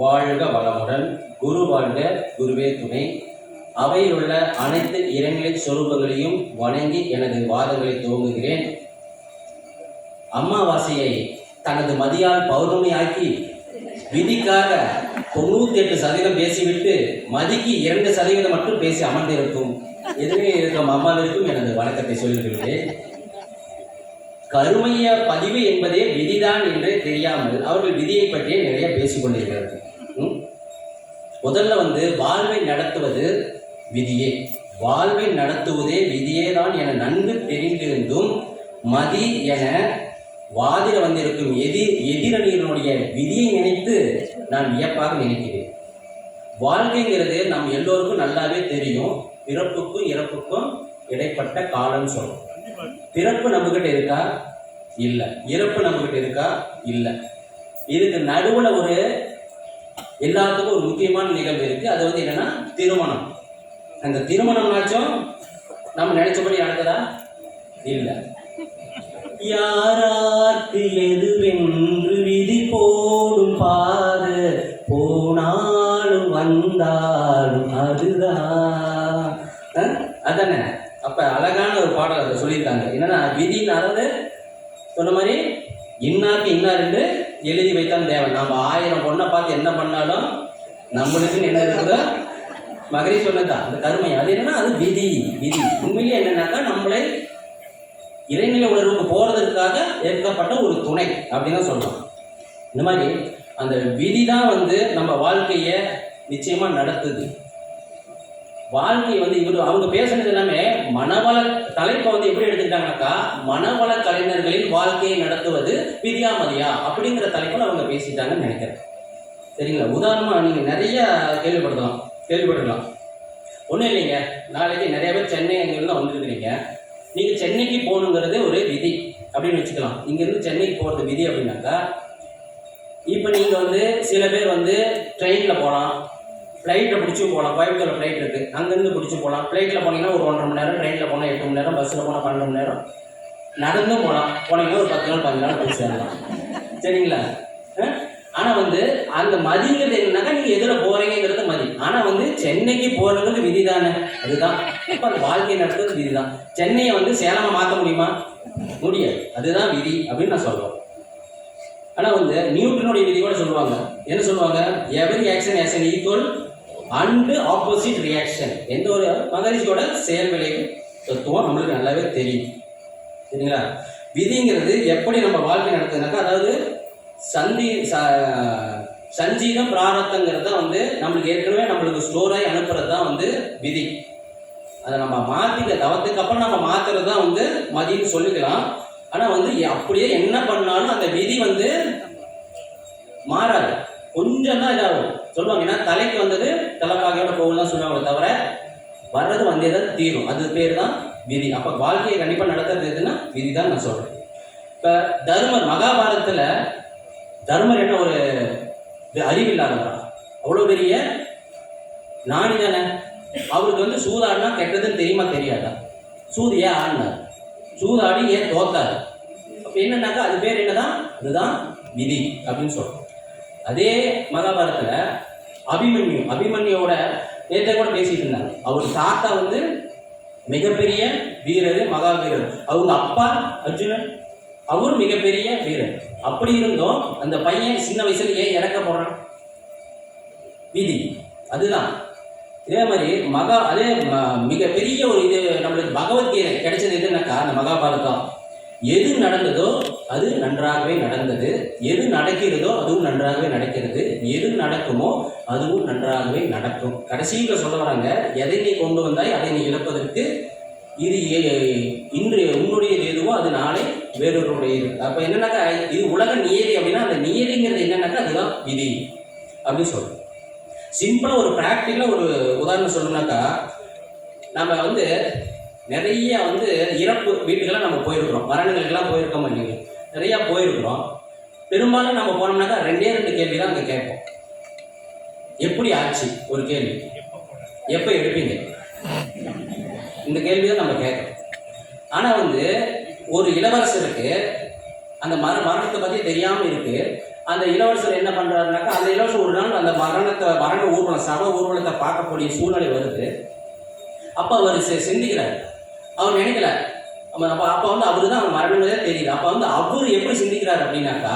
வாழ்க வளமுடன். குரு வாழ்க குருவே துணை. அவையில் உள்ள அனைத்து இறைநிலை சொரூபங்களையும் வணங்கி எனது வாதங்களை துவங்குகிறேன். அமாவாசையை தனது மதியால் பௌர்ணமியாக்கி விதிக்காக தொண்ணூத்தி எட்டு சதவீதம் பேசிவிட்டு மதிக்கு இரண்டு சதவீதம் மட்டும் பேசி அமர்ந்திருக்கும். எதிரே இருக்கும் அம்மாவிற்கும் எனது வணக்கத்தை சொல்லிவிடுகிறேன். கருமைய பதிவு என்பதே விதிதான் என்று தெரியாமல் அவர்கள் விதியை பற்றியே நிறைய பேசிக்கொண்டிருக்கிறார்கள். முதல்ல வந்து வாழ்வை நடத்துவது விதியே. வாழ்வை நடத்துவதே விதியே தான் என நன்கு தெரிந்திருந்தும் மதி என வாதிட வந்திருக்கும் எதிர் எதிரணியினுடைய விதியை நினைத்து நான் வியப்பாக நினைக்கிறேன். வாழ்க்கைங்கிறது நம் எல்லோருக்கும் நல்லாவே தெரியும். பிறப்புக்கும் இறப்புக்கும் இடைப்பட்ட காலம் சொல்லும் பிறப்பு நம்மகிட்ட இருக்கா? இல்லை. இறப்பு நம்மகிட்ட இருக்கா? இல்லை. இதுக்கு நடுவில் ஒரு எல்லாத்துக்கும் ஒரு முக்கியமான நிகழ்வு இருக்கு. அது வந்து என்னன்னா திருமணம். அந்த திருமணம்னாச்சும் நம்ம நினைச்சபடி நடக்குதா? இல்லை. யாரார்க்கு எதுவென்று விதி போடும் பாரு போனாலும் வந்தாலும் அதுதான் அதானே? அப்ப அழகான ஒரு பாடல் அதை சொல்லியிருக்காங்க. என்னன்னா விதின்னு அதாவது சொன்ன மாதிரி இன்னாக்கு இன்னாருன்னு எழுதி வைத்தான் தேவன். நம்ம ஆயிரம் பொண்ணை பார்த்து என்ன பண்ணாலும் நம்மளுக்குன்னு என்ன இருக்குதோ மகரி சொன்னதுதான் அந்த கருமை. அது என்னன்னா அது விதி விதி. உண்மையிலேயே என்னன்னாக்கா நம்மளை இறைநிலை உணர்வுக்கு போகிறதுக்காக ஏற்கப்பட்ட ஒரு துணை அப்படின்னு தான் சொல்லலாம் இந்த மாதிரி அந்த விதி தான் வந்து நம்ம வாழ்க்கையை நிச்சயமாக நடத்துது. வாழ்க்கை வந்து இவர் அவங்க பேசுனது எல்லாமே மனவள தலைப்பை வந்து எப்படி எடுத்துக்கிட்டாங்கனாக்கா மனவள கலைஞர்களின் வாழ்க்கையை நடத்துவது விதியாமதியா அப்படிங்கிற தலைப்பில் அவங்க பேசிட்டாங்கன்னு நினைக்கிறேன். சரிங்களா? உதாரணமாக நீங்கள் நிறைய கேள்விப்படலாம் கேள்விப்பட்டிருக்கலாம். ஒன்றும் இல்லைங்க. நாளைக்கு நிறைய பேர் சென்னை அங்கிருந்து வந்துருக்கிறீங்க. நீங்கள் சென்னைக்கு போகணுங்கிறது ஒரு விதி அப்படின்னு வச்சுக்கலாம். இங்கேருந்து சென்னைக்கு போகிறது விதி அப்படின்னாக்கா இப்போ நீங்கள் வந்து சில பேர் வந்து ட்ரெயினில் போகலாம். ஃப்ளைட்டில் பிடிச்சி போகலாம் கோயம்புத்தூர் ஃப்ளைட் இருக்குது அங்கேருந்து பிடிச்சி போகலாம் ஃப்ளைட்டில் போனீங்கன்னா ஒரு ஒன்றரை மணி நேரம் ட்ரெயினில் போனால் எட்டு மணி நேரம் பஸ்ஸில் போனால் பன்னெண்டு மணி நேரம். நடந்தும் போகலாம் போனீங்கன்னா ஒரு பத்து நாள் பதினஞ்சு நாள் போய் சேரலாம். சரிங்களா? ஆனால் வந்து அந்த மதிங்கிறது என்னன்னாக்கா நீங்கள் எதில் போகிறீங்கிறது மதி. ஆனால் வந்து சென்னைக்கு போறதுங்கிறது விதி தானே அதுதான். இப்போ அந்த வாழ்க்கை நடத்துறது விதி தான் சென்னையை வந்து சேலமாக மாற்ற முடியுமா? முடியாது. அதுதான் விதி அப்படின்னு நான் சொல்கிறோம் ஆனால் வந்து நியூட்டனுடைய விதி கூட சொல்லுவாங்க. என்ன சொல்லுவாங்க? Every action as an equal and opposite reaction எந்த ஒரு மகரிஷியோட செயல் விளைவு தத்துவம் நம்மளுக்கு நல்லாவே தெரியும். சரிங்களா? விதிங்கிறது எப்படி நம்ம வாழ்க்கை நடத்துனாக்கா அதாவது சந்தி ச- சஞ்சீதம் பிராரத்தங்கிறது தான் வந்து நம்மளுக்கு ஏற்கனவே நம்மளுக்கு ஸ்டோராகி அனுப்புறது தான் வந்து விதி. அதை நம்ம மாற்றிக்க தவத்துக்கு அப்புறம் நம்ம மாற்றுறது தான் வந்து மதின்னு சொல்லிக்கலாம். ஆனால் வந்து அப்படியே என்ன பண்ணாலும் அந்த விதி வந்து மாறாது. கொஞ்சம் தான் இதாகும். சொல்லுவாங்க ஏன்னா தலைக்கு வந்தது தலைப்பாகையோட போகலாம் சொல்லுவாங்க தவிர வர்றது வந்தே தான் தீரும் அது பேர் தான் விதி. அப்போ வாழ்க்கையை கண்டிப்பாக நடத்துறது எதுன்னா விதி தான் நான் சொல்கிறேன் இப்போ தர்மர் மகாபாரதத்துல தர்மர் என்ன ஒரு அறிவில்லாதவரா. அவ்வளோ பெரிய நாணி தானே. அவருக்கு வந்து சூதாடினா கெட்டதுன்னு தெரியுமா தெரியாதா? சூது ஏன் ஆடினார்? சூதாடி ஏன் தோத்தாரு? அப்போ என்னன்னாக்கா அது பேர் என்னதான்? அதுதான் விதி அப்படின்னு சொல்கிறோம் அதே மகாபாரத்தில் அபிமன்யு அபிமன்யோட நேற்றை கூட பேசிட்டு இருந்தாங்க. அவர் தாத்தா வந்து மிகப்பெரிய வீரர் மகா வீரர். அவங்க அப்பா அர்ஜுனன். அவரும் மிகப்பெரிய வீரர். அப்படி இருந்தும் அந்த பையன் சின்ன வயசுல ஏன் இறக்க போறான். விதி. அதுதான். இதே மாதிரி மகா அதே மிகப்பெரிய ஒரு இது நம்மளுக்கு பகவத்கீதை கிடைச்சது எதுனாக்கா அந்த மகாபாரதம். எது நடந்ததோ அது நன்றாகவே நடந்தது. எது நடக்கிறதோ அதுவும் நன்றாகவே நடக்கிறது. எது நடக்குமோ அதுவும் நன்றாகவே நடக்கும். கடைசியில் சொல்ல வராங்க எதை நீ கொண்டு வந்தாய் அதை நீ இழப்பதற்கு? இது ஏ- இன்று உன்னுடையது எதுவோ அது நாளை வேறொருடைய அப்போ என்னன்னாக்கா இது உலக நியதி அப்படின்னா அந்த நியதிங்கிறது என்னன்னாக்கா அதுதான் விதி அப்படின்னு சொல்றோம். சிம்பிளாக ஒரு ப்ராக்டிக்கலாக ஒரு உதாரணம் சொல்லணும்னாக்கா நம்ம வந்து நிறைய வந்து இறப்பு வீட்டுக்கெல்லாம் நம்ம போயிருக்கிறோம். மரணங்களுக்கெல்லாம் போயிருக்கோம் இல்லைங்க நிறையா போயிருக்கிறோம். பெரும்பாலும் நம்ம போனோம்னாக்கா ரெண்டே ரெண்டு கேள்வி தான் அங்கே கேட்போம். எப்படி ஆச்சு? ஒரு கேள்வி. எப்போ எடுப்பீங்க? இந்த கேள்வி தான் நம்ம கேட்குறோம். ஆனால் வந்து ஒரு இளவரசருக்கு அந்த மர மரணத்தை பற்றி தெரியாமல் இருக்கு. அந்த இளவரசர் என்ன பண்ணுறாருனாக்கா அந்த இளவரசர் ஒரு நாள் அந்த மரணத்தை மரண ஊர்வலம் சம ஊர்வலத்தை பார்க்கக்கூடிய சூழ்நிலை வருது. அப்பா அவர் சிந்திக்கிறார். அவர் நினைக்கல. அப்ப அப்போ வந்து அவரு தான் அவர் மரணமே தெரியல அப்ப வந்து அவர் எப்படி சிந்திக்கிறார் அப்படின்னாக்கா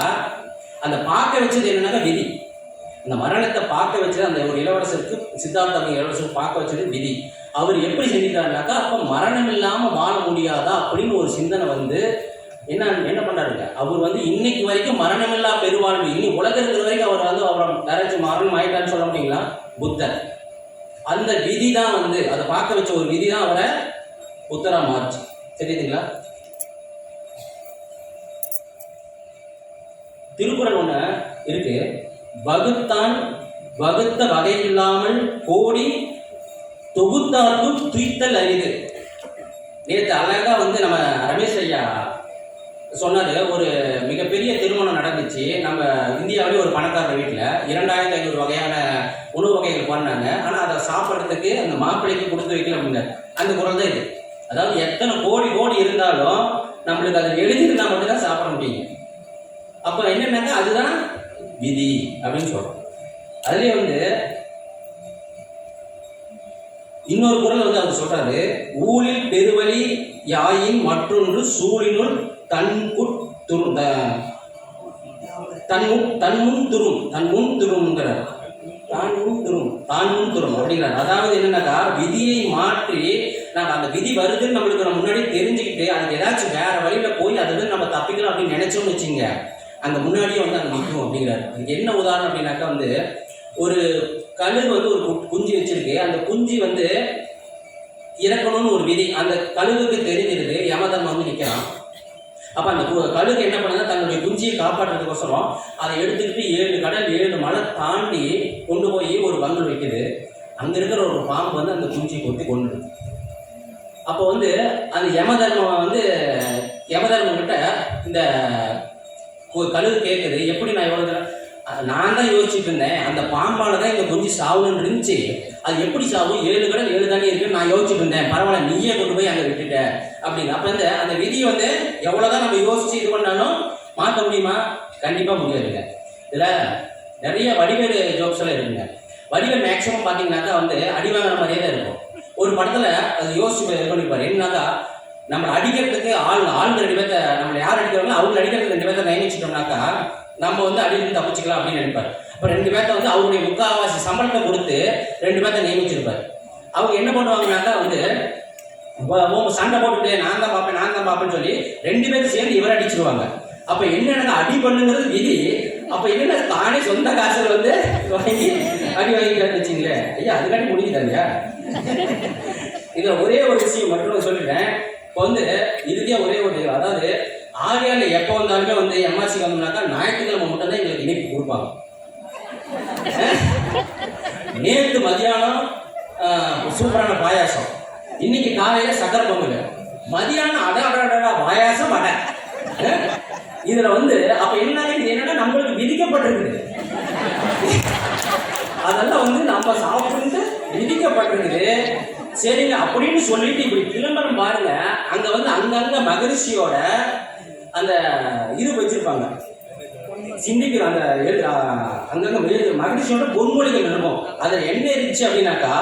அந்த பார்க்க வச்சது என்னன்னாக்கா விதி. அந்த மரணத்தை பார்க்க வச்சது அந்த ஒரு இளவரசருக்கு சித்தார்த்த அப்படிங்கிற இளவரசருக்கு பார்க்க வச்சது விதி. அவர் எப்படி சிந்திக்கிறாருனாக்கா அப்போ மரணம் இல்லாமல் வாழ முடியாதா அப்படின்னு ஒரு சிந்தனை வந்து என்ன என்ன பண்றாருங்க? அவர் வந்து இன்னைக்கு வரைக்கும் மரணமில்லா பெருவாழ்வு. இனி உலகத்துக்கு வரைக்கும் அவர் வந்து அவரை யாராச்சும் மரணம் ஆயிட்டான்னு சொல்ல முடியுங்களா? புத்தர். அந்த விதி தான் வந்து அதை பார்க்க வச்ச ஒரு விதி தான் அவரை புத்தரா மாறுச்சு தெரியுதுங்களா? திருக்குறள் ஒண்ணு இருக்கு. வகுத்தான் வகுத்த வகை இல்லாமல் கோடி தொகுத்தார்க்கும் துய்த்தல் அறிவு நேற்று அழகா வந்து நம்ம ரமேஷ் ஐயா சொன்னாரு ஒரு மிகப்பெரிய திருமணம் நடந்துச்சு. நம்ம இந்தியாவிலே ஒரு பணக்காரர் வீட்டில் இரண்டாயிரத்தி ஐநூறு வகையான உணவு வகைகள் பண்ணாங்க. ஆனால் அதை சாப்பிட்றதுக்கு அந்த மாப்பிள்ளைக்கு கொடுத்து வைக்கல அப்படின்னாரு. அந்த குரல் தான் இது. அதாவது எத்தனை கோடி கோடி இருந்தாலும் நம்மளுக்கு அதை எழுதியிருந்தா மட்டும்தான் சாப்பிட முடியுங்க. அப்போ என்னென்னாக்கா அதுதான் விதி அப்படின்னு சொல்கிறோம் அதுலேயே வந்து இன்னொரு குரல் வந்து அவர் சொல்றாரு ஊழில் பெருவழி யாயின் மற்றொன்று சூழினுள் தன்குட் தன்முன் தன்முன் துரும் தன்முன் துரும்ங்கிறார். தான் துரும் தான்முன் துரும் அப்படிங்கிறார். அதாவது என்னன்னாக்கா விதியை மாற்றி நம்ம அந்த விதி வருதுன்னு நம்மளுக்கு நம்ம முன்னாடி தெரிஞ்சுக்கிட்டு அதுக்கு ஏதாச்சும் வேற வழியில போய் அதை வந்து நம்ம தப்பிக்கலாம் அப்படின்னு நினைச்சோம்னு வச்சுங்க. அந்த முன்னாடியே வந்து அங்க நிற்கும் அப்படிங்கிறாரு. அதுக்கு என்ன உதாரணம் அப்படின்னாக்கா வந்து ஒரு கழு வந்து ஒரு குஞ்சு வச்சிருக்கு. அந்த குஞ்சு வந்து இறக்கணும்னு ஒரு விதி. அந்த கழுகுக்கு தெரிஞ்சிருது யமதர்மம் அப்ப அந்த கு- கழுகு என்ன பண்ணுது தன்னுடைய குஞ்சியை காப்பாற்றுறதுக்கோசரம் அதை எடுத்துக்கிட்டு ஏழு கடல் ஏழு மலை தாண்டி கொண்டு போய் ஒரு பங்கல் வைக்குது. அங்க இருக்கிற ஒரு பாம்பு வந்து அந்த குஞ்சியை கொத்தி கொண்டு அப்போ வந்து அந்த யமதர்மம் வந்து யமதர்மம் கிட்ட இந்த கழுகு கேட்குது எப்படி நான் எவ்வளோ நான் தான் யோசிச்சுட்டு இருந்தேன். அந்த பாம்பால தான் இந்த குஞ்சு சாவுன்னு இருந்துச்சு. அது எப்படி சாவும் ஏழு கடல் ஏழு தண்ணி இருக்குன்னு நான் யோசிச்சுட்டு இருந்தேன். பரவாயில்ல நீயே கொண்டு போய் அங்கே விட்டுட்ட அப்படின்னு. அப்போ வந்து அந்த விதியை வந்து எவ்வளோதான் நம்ம யோசிச்சு இது பண்ணாலும் மாற்ற முடியுமா? கண்டிப்பாக முடியாதுங்க. இதில் நிறைய வடிவேலு ஜோக்ஸ் எல்லாம் இருக்குங்க. வடிவேல் மேக்ஸிமம் பார்த்தீங்கன்னாக்கா வந்து அடிவாங்கிற மாதிரியே தான் இருக்கும். ஒரு படத்தில் அது யோசிச்சு இது பண்ணிப்பார் என்னன்னாக்கா நம்மளை அடிக்கிறதுக்கு ஆள் ஆள் ரெண்டு பேர்த்த நம்மளை யார் அடிக்கிறாங்களோ அவங்க அடிக்கிறதுக்கு ரெண்டு பேர்த்த நியமிச்சிட்டோம்னாக்கா நம்ம வந்து அடிக்கிறது தப்பிச்சுக்கலாம் அப்படின்னு நினைப்பார். இப்போ ரெண்டு பேர்த்த வந்து அவருடைய முக்காவாசி சம்பளத்தை கொடுத்து ரெண்டு பேர்த்த நியமிச்சிருப்பார். அவங்க என்ன பண்ணுவாங்கனாக்கா வந்து சண்டை போட்டுட்டு நான் தான் பார்ப்பேன் நான் தான் பார்ப்பேன்னு சொல்லி ரெண்டு பேரும் சேர்ந்து இவரை அடிச்சிருவாங்க. அப்ப என்னன்னா அடி பண்ணுங்கிறது விதி. அப்ப என்னன்னா தானே சொந்த காசுல வந்து வாங்கி அடி வாங்கிக்கிறான்னு வச்சுங்களேன். ஐயா அதுக்காண்டி முடியுதா இல்லையா இதுல ஒரே ஒரு விஷயம் மட்டும் சொல்லிட்டேன். இப்போ வந்து இறுதியா ஒரே ஒரு அதாவது ஆரியால எப்போ வந்தாலுமே வந்து எம்ஆர்சி கம்பெனினாக்கா ஞாயிற்றுக்கிழமை மட்டும் தான் எங்களுக்கு இணைப்பு கொடுப்பாங்க. நேற்று மதியானம் ஆஹ், சூப்பரான பாயாசம். இன்னைக்கு காலையில சக்கர பொங்கல் மதியானம் அட அட அட, அட பாயாசம் இதுல வந்து அப்ப என்ன இது என்னன்னா நம்மளுக்கு விதிக்கப்பட்டிருக்குது. அதெல்லாம் வந்து நம்ம சாப்பிட்டு விதிக்கப்பட்டிருக்குது. சரிங்க அப்படின்னு சொல்லிட்டு இப்படி விளம்பரம் பாருங்க. அங்க வந்து அங்கங்க மகரிஷியோட அந்த இது வச்சிருப்பாங்க. சிந்திக்கிற அந்த எழு- அங்கங்க மகிழ்ச்சியோட பொன்மொழிகள் இருக்கும் அதுல என்ன இருந்துச்சு அப்படின்னாக்கா